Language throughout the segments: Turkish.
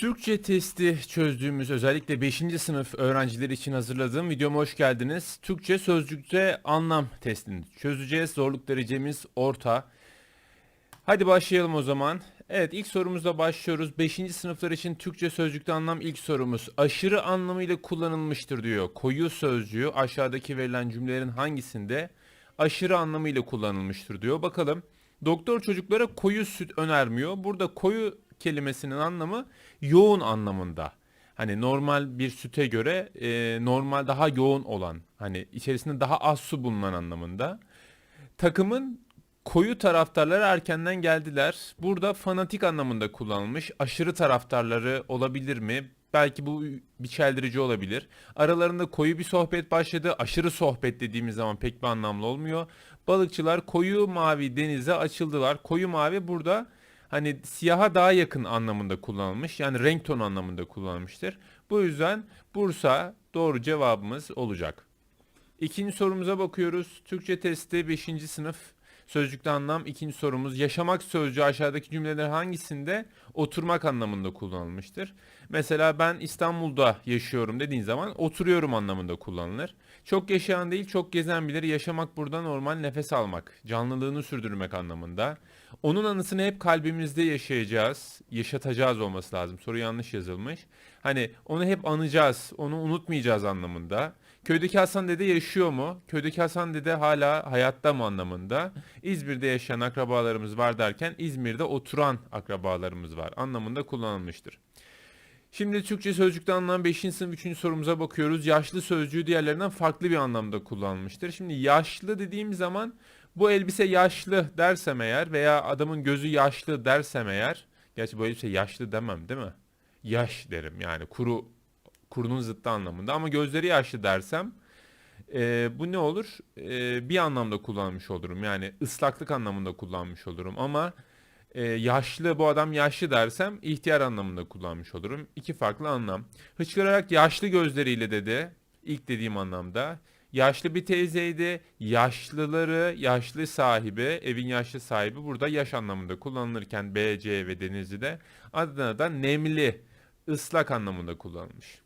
Türkçe testi çözdüğümüz özellikle 5. sınıf öğrencileri için hazırladığım videoma hoş geldiniz. Türkçe sözcükte anlam testini çözeceğiz. Zorluk derecemiz orta. Hadi başlayalım o zaman. Evet ilk sorumuzla başlıyoruz. 5. sınıflar için Türkçe sözcükte anlam ilk sorumuz. Aşırı anlamıyla kullanılmıştır diyor. Koyu sözcüğü aşağıdaki verilen cümlelerin hangisinde aşırı anlamıyla kullanılmıştır diyor. Bakalım. Doktor çocuklara koyu süt önermiyor. Burada koyu kelimesinin anlamı yoğun anlamında. Hani normal bir süte göre e, normal daha yoğun olan hani içerisinde daha az su bulunan anlamında. Takımın koyu taraftarları erkenden geldiler. Burada fanatik anlamında kullanılmış. Aşırı taraftarları olabilir mi? Belki bu bir çeldirici olabilir. Aralarında koyu bir sohbet başladı. Aşırı sohbet dediğimiz zaman pek bir anlamlı olmuyor. Balıkçılar koyu mavi denize açıldılar. Koyu mavi burada hani siyaha daha yakın anlamında kullanılmış. Yani renk tonu anlamında kullanılmıştır. Bu yüzden Bursa doğru cevabımız olacak. İkinci sorumuza bakıyoruz. Türkçe testi 5. sınıf sözcükte anlam. İkinci sorumuz yaşamak sözcüğü aşağıdaki cümleler hangisinde oturmak anlamında kullanılmıştır? Mesela ben İstanbul'da yaşıyorum dediğin zaman oturuyorum anlamında kullanılır. Çok yaşayan değil çok gezen bilir. Yaşamak burada normal nefes almak, canlılığını sürdürmek anlamında. Onun anısını hep kalbimizde yaşayacağız, yaşatacağız olması lazım. Soru yanlış yazılmış. Hani onu hep anacağız, onu unutmayacağız anlamında. Köydeki Hasan dede yaşıyor mu? Köydeki Hasan dede hala hayatta mı anlamında? İzmir'de yaşayan akrabalarımız var derken İzmir'de oturan akrabalarımız var anlamında kullanılmıştır. Şimdi Türkçe sözcükte anlam 5. sınıf 3. sorumuza bakıyoruz. Yaşlı sözcüğü diğerlerinden farklı bir anlamda kullanılmıştır. Şimdi yaşlı dediğim zaman bu elbise yaşlı dersem eğer veya adamın gözü yaşlı dersem eğer gerçi bu elbise yaşlı demem değil mi? Yaş derim yani kuru kurunun zıttı anlamında ama gözleri yaşlı dersem e, bu ne olur? E, bir anlamda kullanmış olurum yani ıslaklık anlamında kullanmış olurum ama e, yaşlı bu adam yaşlı dersem ihtiyar anlamında kullanmış olurum. İki farklı anlam. Hıçkırarak yaşlı gözleriyle dedi. İlk dediğim anlamda. Yaşlı bir teyzeydi. Yaşlıları, yaşlı sahibi, evin yaşlı sahibi burada yaş anlamında kullanılırken B, C ve Denizli'de adına da nemli, ıslak anlamında kullanılmış.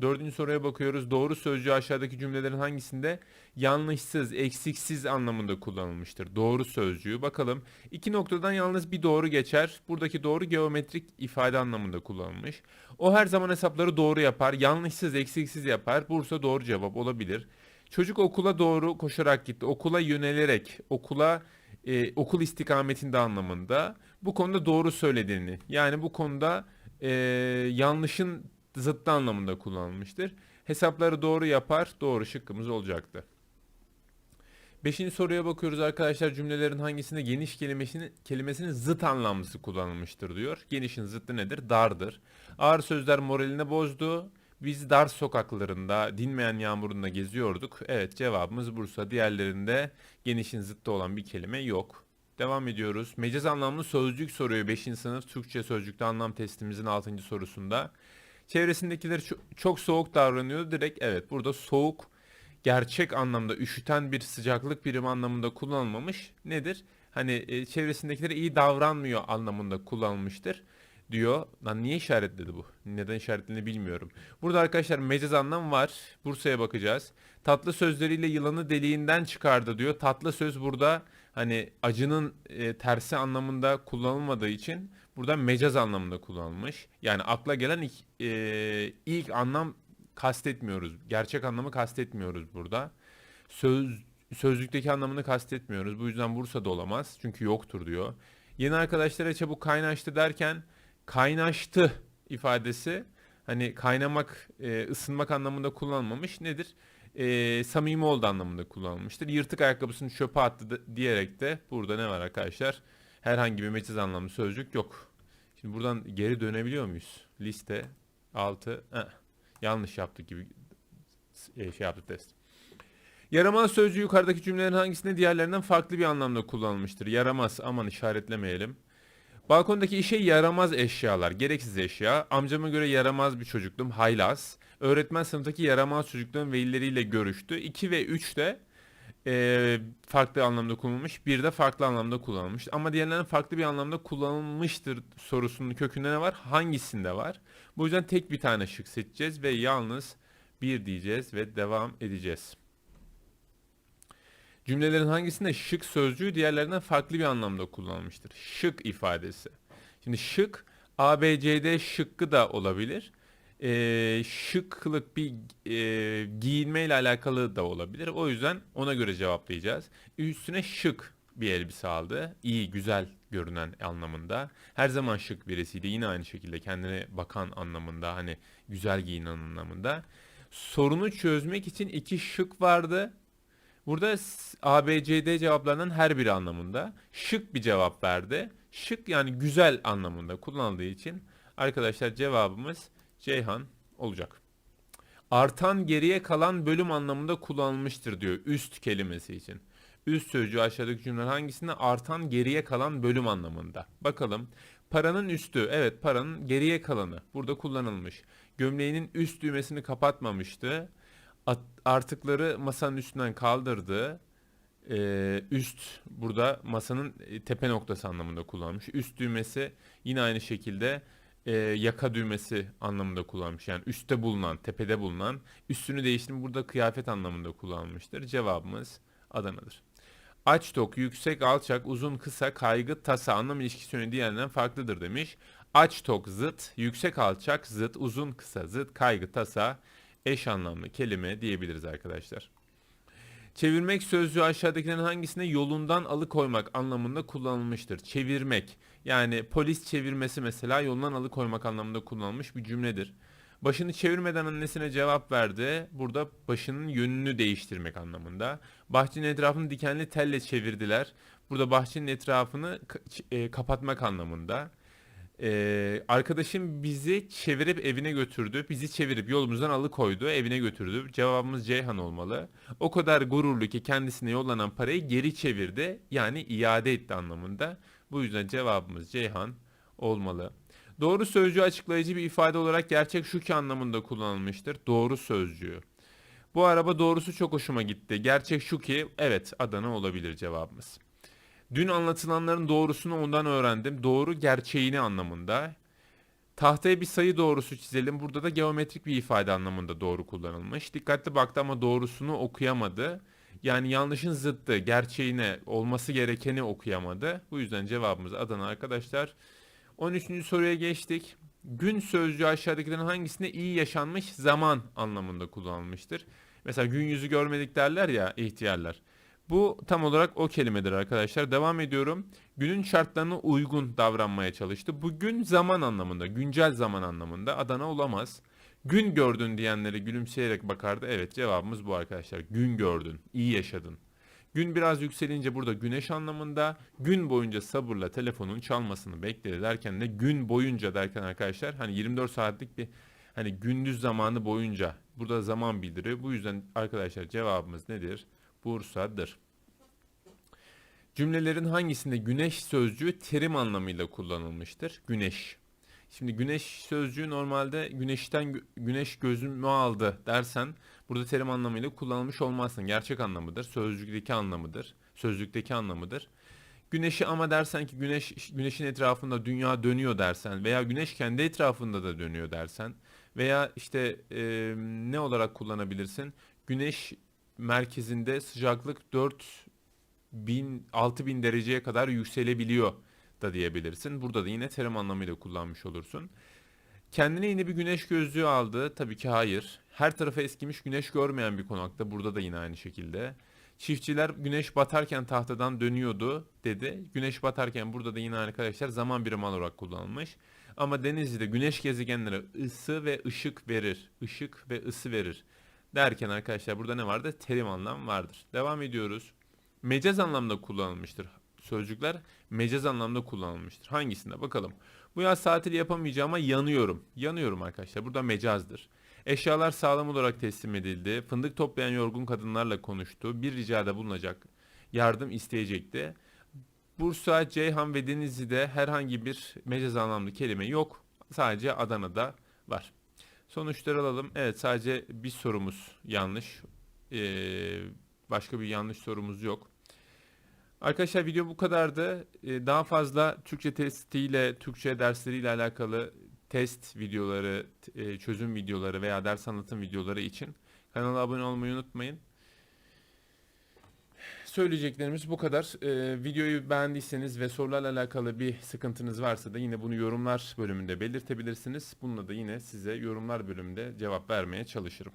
Dördüncü soruya bakıyoruz. Doğru sözcüğü aşağıdaki cümlelerin hangisinde yanlışsız, eksiksiz anlamında kullanılmıştır? Doğru sözcüğü. Bakalım. İki noktadan yalnız bir doğru geçer. Buradaki doğru geometrik ifade anlamında kullanılmış. O her zaman hesapları doğru yapar. Yanlışsız, eksiksiz yapar. Bursa doğru cevap olabilir. Çocuk okula doğru koşarak gitti. Okula yönelerek, okula e, okul istikametinde anlamında. Bu konuda doğru söylediğini. Yani bu konuda e, yanlışın zıttı anlamında kullanılmıştır. Hesapları doğru yapar, doğru şıkkımız olacaktı. Beşinci soruya bakıyoruz arkadaşlar cümlelerin hangisinde geniş kelimesinin, kelimesinin zıt anlamlısı kullanılmıştır diyor. Genişin zıttı nedir? Dardır. Ağır sözler moralini bozdu. Biz dar sokaklarında dinmeyen yağmurunda geziyorduk. Evet cevabımız Bursa. Diğerlerinde genişin zıttı olan bir kelime yok. Devam ediyoruz. Mecaz anlamlı sözcük soruyor 5. sınıf Türkçe sözcükte anlam testimizin 6. sorusunda. Çevresindekiler çok soğuk davranıyor. Direkt evet burada soğuk gerçek anlamda üşüten bir sıcaklık birimi anlamında kullanılmamış. Nedir? Hani e, çevresindekilere iyi davranmıyor anlamında kullanılmıştır diyor. Lan niye işaretledi bu? Neden işaretlediğini bilmiyorum. Burada arkadaşlar mecaz anlam var. Bursa'ya bakacağız. Tatlı sözleriyle yılanı deliğinden çıkardı diyor. Tatlı söz burada hani acının e, tersi anlamında kullanılmadığı için burada mecaz anlamında kullanılmış. Yani akla gelen ilk, e, ilk anlam kastetmiyoruz. Gerçek anlamı kastetmiyoruz burada. Söz sözlükteki anlamını kastetmiyoruz. Bu yüzden Bursa'da olamaz. Çünkü yoktur diyor. Yeni arkadaşlara çabuk kaynaştı derken kaynaştı ifadesi hani kaynamak, e, ısınmak anlamında kullanılmamış. Nedir? E, samimi oldu anlamında kullanılmıştır. Yırtık ayakkabısını çöpe attı da, diyerek de burada ne var arkadaşlar? Herhangi bir meciz anlamlı sözcük yok. Şimdi buradan geri dönebiliyor muyuz? Liste 6. Heh, yanlış yaptık gibi e, şey yaptı test. Yaramaz sözcüğü yukarıdaki cümlelerin hangisinde diğerlerinden farklı bir anlamda kullanılmıştır? Yaramaz aman işaretlemeyelim. Balkondaki işe yaramaz eşyalar, gereksiz eşya. Amcama göre yaramaz bir çocuktum, haylaz. Öğretmen sınıftaki yaramaz çocukluğun velileriyle görüştü. 2 ve 3 de e, farklı anlamda kullanılmış, bir de farklı anlamda kullanılmış. Ama diğerlerinin farklı bir anlamda kullanılmıştır sorusunun kökünde ne var? Hangisinde var? Bu yüzden tek bir tane şık seçeceğiz ve yalnız bir diyeceğiz ve devam edeceğiz. Cümlelerin hangisinde şık sözcüğü diğerlerinden farklı bir anlamda kullanılmıştır? Şık ifadesi. Şimdi şık A, B, C, D şıkkı da olabilir. Ee, şıklık bir e, giyinme ile alakalı da olabilir. O yüzden ona göre cevaplayacağız. Üstüne şık bir elbise aldı. İyi, güzel görünen anlamında. Her zaman şık birisiydi. Yine aynı şekilde kendine bakan anlamında. Hani güzel giyinen anlamında. Sorunu çözmek için iki şık vardı. Burada s- A, B, C, D cevaplarının her biri anlamında. Şık bir cevap verdi. Şık yani güzel anlamında kullanıldığı için arkadaşlar cevabımız Ceyhan olacak. Artan geriye kalan bölüm anlamında kullanılmıştır diyor üst kelimesi için. Üst sözcüğü aşağıdaki cümleler hangisinde artan geriye kalan bölüm anlamında. Bakalım. Paranın üstü. Evet paranın geriye kalanı. Burada kullanılmış. Gömleğinin üst düğmesini kapatmamıştı. Artıkları masanın üstünden kaldırdı. Ee, üst burada masanın e, tepe noktası anlamında kullanmış. Üst düğmesi yine aynı şekilde e, yaka düğmesi anlamında kullanmış. Yani üstte bulunan, tepede bulunan. Üstünü değiştirme burada kıyafet anlamında kullanılmıştır. Cevabımız Adana'dır. Aç tok, yüksek, alçak, uzun, kısa, kaygı, tasa anlam ilişkisi yönü diğerlerinden farklıdır demiş. Aç tok zıt, yüksek alçak zıt, uzun kısa zıt, kaygı tasa eş anlamlı kelime diyebiliriz arkadaşlar. Çevirmek sözcüğü aşağıdakilerin hangisine yolundan alıkoymak anlamında kullanılmıştır? Çevirmek yani polis çevirmesi mesela yolundan alıkoymak anlamında kullanılmış bir cümledir. Başını çevirmeden annesine cevap verdi. Burada başının yönünü değiştirmek anlamında. Bahçenin etrafını dikenli telle çevirdiler. Burada bahçenin etrafını e, kapatmak anlamında. Ee, arkadaşım bizi çevirip evine götürdü. Bizi çevirip yolumuzdan alıkoydu, evine götürdü. Cevabımız Ceyhan olmalı. O kadar gururlu ki kendisine yollanan parayı geri çevirdi. Yani iade etti anlamında. Bu yüzden cevabımız Ceyhan olmalı. Doğru sözcüğü açıklayıcı bir ifade olarak gerçek şu ki anlamında kullanılmıştır. Doğru sözcüğü. Bu araba doğrusu çok hoşuma gitti. Gerçek şu ki evet Adana olabilir cevabımız. Dün anlatılanların doğrusunu ondan öğrendim. Doğru gerçeğini anlamında. Tahtaya bir sayı doğrusu çizelim. Burada da geometrik bir ifade anlamında doğru kullanılmış. Dikkatli baktı ama doğrusunu okuyamadı. Yani yanlışın zıttı, gerçeğine, olması gerekeni okuyamadı. Bu yüzden cevabımız Adana arkadaşlar. 13. soruya geçtik. Gün sözcüğü aşağıdakilerin hangisinde iyi yaşanmış zaman anlamında kullanılmıştır? Mesela gün yüzü görmedik derler ya ihtiyarlar. Bu tam olarak o kelimedir arkadaşlar. Devam ediyorum. Günün şartlarına uygun davranmaya çalıştı. Bugün zaman anlamında, güncel zaman anlamında Adana olamaz. Gün gördün diyenlere gülümseyerek bakardı. Evet cevabımız bu arkadaşlar. Gün gördün, iyi yaşadın. Gün biraz yükselince burada güneş anlamında. Gün boyunca sabırla telefonun çalmasını bekledi derken de gün boyunca derken arkadaşlar hani 24 saatlik bir hani gündüz zamanı boyunca burada zaman bildiriyor. Bu yüzden arkadaşlar cevabımız nedir? Bursa'dır. Cümlelerin hangisinde güneş sözcüğü terim anlamıyla kullanılmıştır? Güneş. Şimdi güneş sözcüğü normalde güneşten güneş gözümü aldı dersen burada terim anlamıyla kullanılmış olmazsın. Gerçek anlamıdır. Sözcükteki anlamıdır. Sözlükteki anlamıdır. Güneşi ama dersen ki güneş güneşin etrafında dünya dönüyor dersen veya güneş kendi etrafında da dönüyor dersen veya işte e, ne olarak kullanabilirsin? Güneş merkezinde sıcaklık 4 bin 6000 dereceye kadar yükselebiliyor da diyebilirsin. Burada da yine terim anlamıyla kullanmış olursun. Kendine yine bir güneş gözlüğü aldı. Tabii ki hayır. Her tarafı eskimiş güneş görmeyen bir konakta. Burada da yine aynı şekilde. Çiftçiler güneş batarken tahtadan dönüyordu dedi. Güneş batarken burada da yine arkadaşlar zaman birimi olarak kullanılmış. Ama Denizli'de güneş gezegenlere ısı ve ışık verir. Işık ve ısı verir. Derken arkadaşlar burada ne vardı? Terim anlam vardır. Devam ediyoruz. Mecaz anlamda kullanılmıştır. Sözcükler mecaz anlamda kullanılmıştır. Hangisinde bakalım. Bu yaz tatil yapamayacağıma yanıyorum. Yanıyorum arkadaşlar. Burada mecazdır. Eşyalar sağlam olarak teslim edildi. Fındık toplayan yorgun kadınlarla konuştu. Bir ricada bulunacak. Yardım isteyecekti. Bursa, Ceyhan ve Denizli'de herhangi bir mecaz anlamlı kelime yok. Sadece Adana'da var. Sonuçları alalım. Evet sadece bir sorumuz yanlış. Ee, Başka bir yanlış sorumuz yok. Arkadaşlar video bu kadardı. Ee, Daha fazla Türkçe testiyle, Türkçe dersleriyle alakalı test videoları, e, çözüm videoları veya ders anlatım videoları için kanala abone olmayı unutmayın. Söyleyeceklerimiz bu kadar. Ee, videoyu beğendiyseniz ve sorularla alakalı bir sıkıntınız varsa da yine bunu yorumlar bölümünde belirtebilirsiniz. Bununla da yine size yorumlar bölümünde cevap vermeye çalışırım.